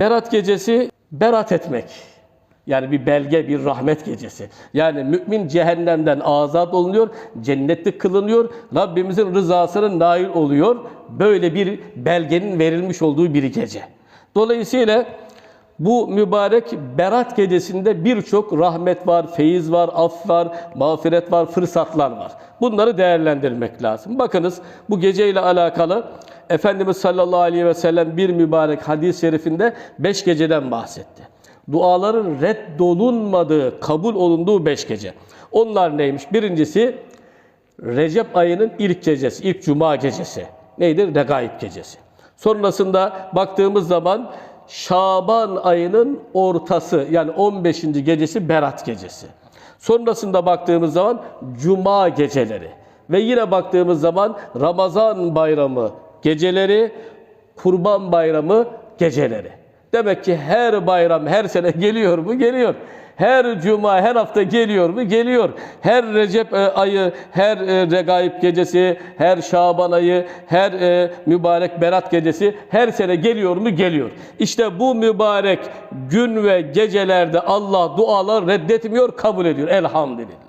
Berat gecesi berat etmek. Yani bir belge, bir rahmet gecesi. Yani mümin cehennemden azat olunuyor, cennetlik kılınıyor, Rabbimizin rızasının nail oluyor. Böyle bir belgenin verilmiş olduğu bir gece. Dolayısıyla bu mübarek Berat gecesinde birçok rahmet var, feyiz var, af var, mağfiret var, fırsatlar var. Bunları değerlendirmek lazım. Bakınız bu geceyle alakalı Efendimiz sallallahu aleyhi ve sellem bir mübarek hadis-i şerifinde beş geceden bahsetti. Duaların reddolunmadığı, kabul olunduğu beş gece. Onlar neymiş? Birincisi Recep ayının ilk gecesi, ilk cuma gecesi. Neydir? Regaib gecesi. Sonrasında baktığımız zaman Şaban ayının ortası yani 15. gecesi Berat gecesi. Sonrasında baktığımız zaman Cuma geceleri ve yine baktığımız zaman Ramazan bayramı geceleri, Kurban bayramı geceleri. Demek ki her bayram her sene geliyor mu? Geliyor. Her cuma, her hafta geliyor mu? Geliyor. Her Recep e, ayı, her e, Regaib gecesi, her Şaban ayı, her e, mübarek Berat gecesi her sene geliyor mu? Geliyor. İşte bu mübarek gün ve gecelerde Allah dualar reddetmiyor, kabul ediyor. Elhamdülillah.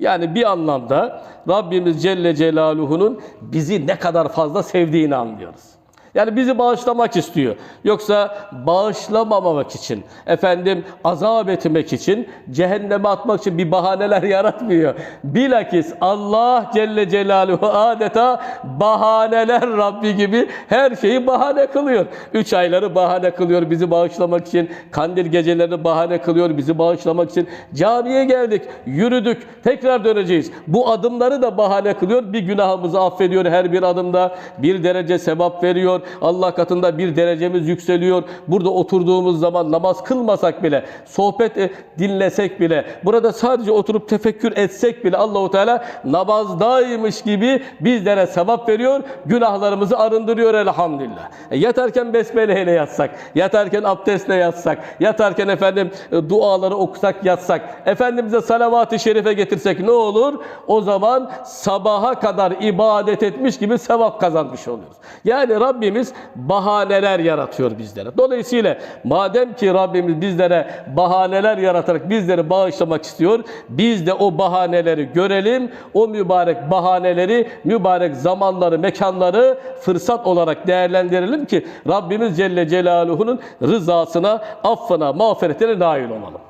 Yani bir anlamda Rabbimiz Celle Celaluhu'nun bizi ne kadar fazla sevdiğini anlıyoruz. Yani bizi bağışlamak istiyor. Yoksa bağışlamamak için, efendim azap etmek için, cehenneme atmak için bir bahaneler yaratmıyor. Bilakis Allah Celle Celaluhu adeta bahaneler Rabbi gibi her şeyi bahane kılıyor. Üç ayları bahane kılıyor bizi bağışlamak için. Kandil gecelerini bahane kılıyor bizi bağışlamak için. Camiye geldik, yürüdük, tekrar döneceğiz. Bu adımları da bahane kılıyor. Bir günahımızı affediyor her bir adımda. Bir derece sevap veriyor. Allah katında bir derecemiz yükseliyor. Burada oturduğumuz zaman namaz kılmasak bile, sohbet e, dinlesek bile, burada sadece oturup tefekkür etsek bile Allahu Teala namazdaymış gibi bizlere sevap veriyor. Günahlarımızı arındırıyor elhamdülillah. E, yatarken besmele ile yatsak, yatarken abdestle yatsak, yatarken efendim e, duaları okusak yatsak, Efendimiz'e salavat-ı şerife getirsek ne olur? O zaman sabaha kadar ibadet etmiş gibi sevap kazanmış oluyoruz. Yani Rabbimiz bahaneler yaratıyor bizlere. Dolayısıyla madem ki Rabbimiz bizlere bahaneler yaratarak bizleri bağışlamak istiyor, biz de o bahaneleri görelim, o mübarek bahaneleri, mübarek zamanları, mekanları fırsat olarak değerlendirelim ki Rabbimiz Celle Celaluhu'nun rızasına, affına, mağfiretine nail olalım.